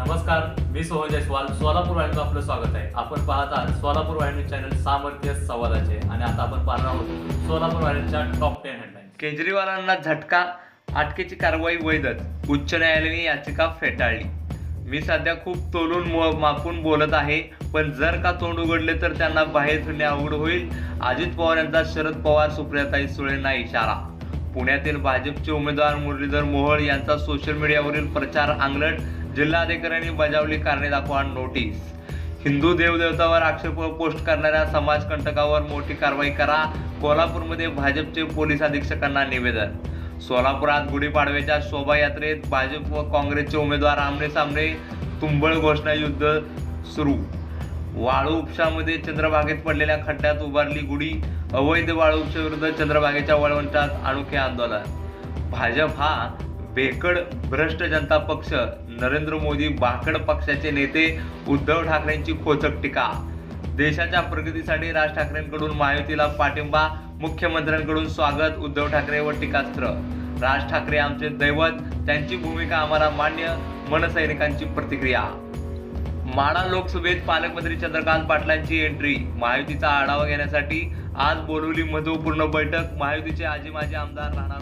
नमस्कार मी सोहन जयस्वाल. सोलापूर वाहिनीचं आपलं स्वागत आहे. आपण पाहत आहात सोलापूर वाहिनी चॅनल सामर्थ्य संवादाचे आणि आता आपण पाहणार आहोत सोलापूर वाहिनीच्या टॉप टेन हेडलाईन केजरीवालांना झटका अटकेची कारवाई वैधच उच्च न्यायालयाने याचिका फेटाळली. मी सध्या खूप तोलून मापून बोलत आहे पण जर का तोंड उघडले तर त्यांना बाहेर फिरणे अवघड होईल. अजित पवार यांचा शरद पवार सुप्रियाताई सुळेंना इशारा. पुण्यातील भाजपचे उमेदवार मुरलीधर मोहोळ यांचा सोशल मीडियावरील प्रचार आंगलट जिल्हाधिकाऱ्यांनी बजावली कारणे दाखवा नोटीस. हिंदू देवदेवतावर आक्षेप पोस्ट करणाऱ्या समाजकंटकावर मोठी कारवाई करा. कोल्हापूरमध्ये भाजपचे पोलीस अधीक्षकांना निवेदन. सोलापुरात गुढीपाडव्याच्या शोभायात्रेत भाजप व काँग्रेसचे उमेदवार आमने सामने तुंबळ घोषणा युद्ध सुरू. वाळू उपशामध्ये चंद्रभागेत पडलेल्या खड्ड्यात उभारली गुढी. अवैध वाळू उपशाविरुद्ध चंद्रभागेच्या वळवंटात अनोखे आंदोलन. भाजप हा बेकड भ्रष्ट जनता पक्ष नरेंद्र मोदी भाकड पक्षाचे नेते उद्धव ठाकरेंची खोचक टीका. देशाच्या प्रगतीसाठी राज ठाकरेंकडून महायुतीला पाठिंबा मुख्यमंत्र्यांकडून स्वागत उद्धव ठाकरे व टीकास्त्र. राज ठाकरे आमचे दैवत त्यांची भूमिका आम्हाला मान्य मनसैनिकांची प्रतिक्रिया. माडा लोकसभेत पालकमंत्री चंद्रकांत पाटलांची एंट्री महायुतीचा आढावा घेण्यासाठी आज बोलवली महत्त्वपूर्ण बैठक. महायुतीचे आजी माजी आमदार राहणार